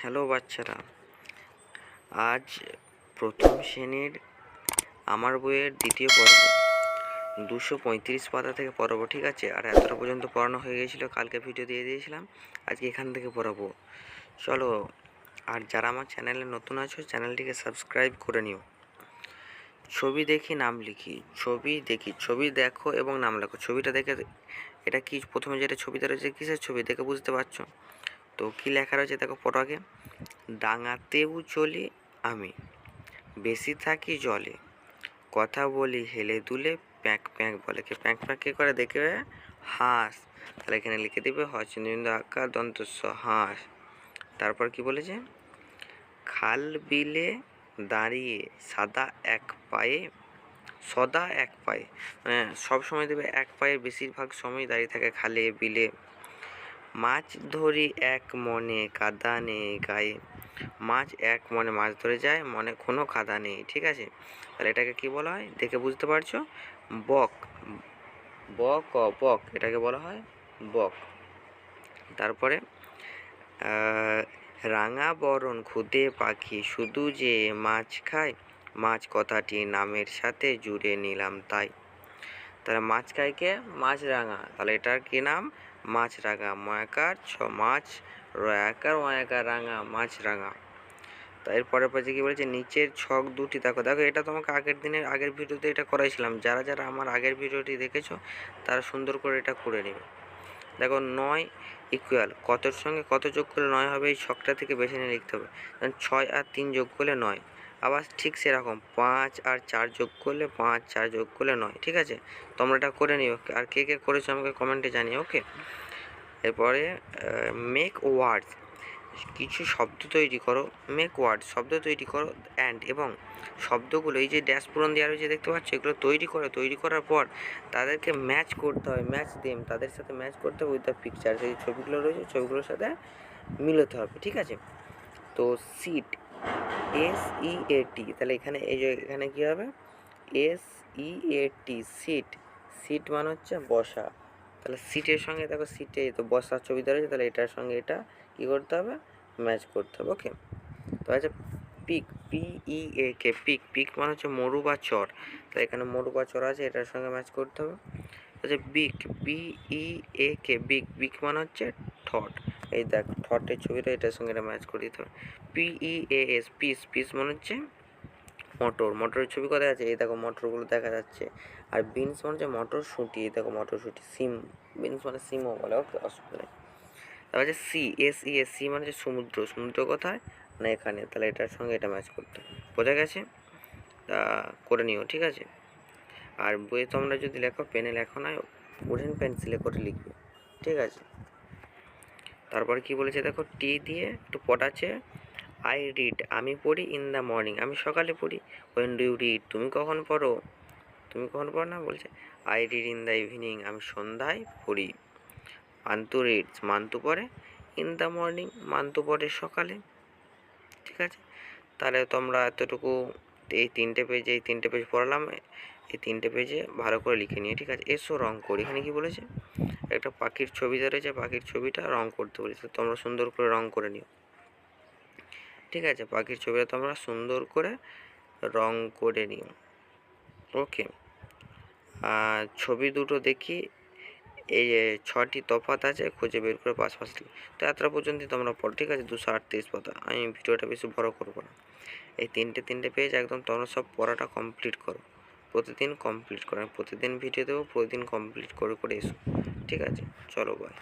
Hello বাচ্চারা, আজ প্রথম শ্রেণির আমার বইয়ের দ্বিতীয় পর্ব। দুশো পঁয়ত্রিশ পাতা থেকে পড়াবো, ঠিক আছে? আর এতটা পর্যন্ত পড়ানো হয়ে গেছিল, কালকে ভিডিও দিয়ে দিয়েছিলাম, আজকে এখান থেকে পড়াবো। চলো, আর যারা আমার চ্যানেলে নতুন আছো চ্যানেলটিকে সাবস্ক্রাইব করে নিও। ছবি দেখি, নাম লিখি। ছবি দেখি, ছবি দেখো এবং নাম লেখো। ছবিটা দেখে, এটা কি? প্রথমে যেটা ছবিটা রয়েছে, কিসের ছবি? দেখে বুঝতে পারছ? তো কী লেখা রয়েছে দেখো আগে? ডাঙাতেও চলি আমি, বেশি থাকি জলে, কথা বলি হেলে দুলে, প্যাঁক প্যাঁক বলে। কে প্যাঁক প্যাঁক কে করে দেখবে? হাঁস। তাহলে এখানে লিখে দিবে হচনিন্দু আঁকা দন্তস্ব হাঁস। তারপর কি বলেছে? খাল বিলে দাঁড়িয়ে সাদা এক পায়ে, সদা এক পায়ে। মানে সব সময় দেবে এক পায়ে বেশিরভাগ সময় দাঁড়িয়ে থাকে খালে, বিলে। মাছ ধরি এক মনে, কাদা নেই গায়ে। মাছ এক মনে, মাছ ধরে যায়, মনে কোনো কাদা নেই, ঠিক আছে? তাহলে এটাকে কি বলা হয়? দেখে বুঝতে পারছ? বক বক বক, এটাকে বলা হয় বক। তারপরে রাঙা বরণ খুদে পাখি শুধু যে মাছ খায়, মাছ কথাটি নামের সাথে জুড়ে নিলাম তাই। তাহলে মাছ খায় কে? মাছ রাঙা। তাহলে এটার কি নাম? মাছ রাঙা ময়াকার, ছ মাছ রয়াকার, ময়াকার রাঙা মাছ রাঙা। তা এরপরে পাশে কি বলেছে, নিচের ছক দুটি, দেখো দেখো, এটা তোমাকে আগের দিনের, আগের ভিডিওতে এটা করাইছিলাম। যারা যারা আমার আগের ভিডিওটি দেখেছ, তারা সুন্দর করে এটা করে নেবে। দেখো, নয় ইকুয়াল কতর সঙ্গে কত যোগ করলে নয় হবে, এই ছকটা থেকে বেছে নিয়ে লিখতে হবে। কারণ ছয় আর তিন যোগ করলে নয়। আবার ঠিক সেরকম পাঁচ আর চার যোগ করলে পাঁচ, চার যোগ করলে নয়, ঠিক আছে? তোমরা এটা করে নিও। আর কে কে করেছ আমাকে কমেন্টে জানিও ওকে এরপরে মেক ওয়ার্ডস কিছু শব্দ তৈরি করো মেক ওয়ার্ড শব্দ তৈরি করো অ্যান্ড এবং শব্দগুলো, এই যে ড্যাশ পূরণ দেওয়া রয়েছে, দেখতে পাচ্ছ? এগুলো তৈরি করো, তৈরি করার পর তাদেরকে ম্যাচ করতে হয় ম্যাচ দেম তাদের সাথে ম্যাচ করতে হবে উইথ দ্য পিকচার সেই ছবিগুলো রয়েছে, ছবিগুলোর সাথে মিলাতে হবে, ঠিক আছে? তো সিট এস ই এ তাহলে এখানে এই যে এখানে কী হবে? S E A seat seat মানে হচ্ছে বসা। তাহলে সিটের সঙ্গে দেখো সিটে তো বসার ছবিটা রয়েছে তাহলে এটার সঙ্গে এটা কী করতে হবে? ম্যাচ করতে হবে ওকে তো আচ্ছা peak P E A K peak peak মানে হচ্ছে মরু বা চর। তাহলে এখানে মরু বা চর আছে, এটার সঙ্গে ম্যাচ করতে হবে। আচ্ছা বিক বি ই এ কে বিক বিক মানে হচ্ছে ঠট। এই দেখ, ঠটের ছবিটা এটার সঙ্গে এটা ম্যাচ করে দিতে হবে। P E A S peas peas মনে হচ্ছে? মটর, মটরের ছবি কোথায় আছে? এই দেখো, মটরগুলো দেখা যাচ্ছে। আর বিনস মানে হচ্ছে মটরশুঁটি, এই দেখো মটরশুঁটি, সিম বিনস মানে সিমও বলে ওকে অসুবিধা নেই। তারপর হচ্ছে sea S E S sea মানে হচ্ছে সমুদ্র সমুদ্র কোথায়? না, এখানে। তাহলে এটার সঙ্গে এটা ম্যাচ করতে হবে। বোঝা গেছে? তা, করে নিও, ঠিক আছে? আর বইয়ে তোমরা যদি লেখো পেনে লেখো না উডেন পেন্সিলে করে লিখবে, ঠিক আছে? তারপরে কি বলেছে দেখো টি দিয়ে একটু পট আছে। আই রিড আমি পড়ি ইন দ্য মর্নিং আমি সকালে পড়ি। ওয়েন ডু ইউ রিড তুমি কখন পড়ো? তুমি কখন পড়ো না? বলছে I read in the evening আমি সন্ধ্যায় পড়ি। মান্তু রিডস মান্তু পড়ে। ইন দ্য মর্নিং মান্তু পড়ে সকালে। ঠিক আছে? তাহলে তোমরা এতটুকু এই তিনটে পেজে এই তিনটে পেজ পড়ালাম, এই তিনটে পেজে ভালো করে লিখে নিয়ে ঠিক আছে? এসো রং করি। এখানে কি বলেছে? একটা পাখির ছবি রয়েছে, পাখির ছবিটা রং করতে বলেছে তোমরা সুন্দর করে রং করে নিও। ঠিক আছে, পাখির ছবিটা তোমরা সুন্দর করে রং করে নিও। ওকে ছবি দুটো দেখি এই ছটি তফাত আছে, খুঁজে বের করে পাশাপাশি। তো এতটা পর্যন্তই তোমরা পড়ো, ঠিক আছে? দুশো আটত্রিশ পাতা আমি ভিডিওটা বেশি বড় করব না। এই তিনটে তিনটে পেজ একদম তোমরা সব পড়াটা কমপ্লিট করো। প্রতিদিন কমপ্লিট করো। প্রতিদিন ভিডিও দেবো, প্রতিদিন কমপ্লিট করে করে এসো। ঠিক আছে? চলো বাই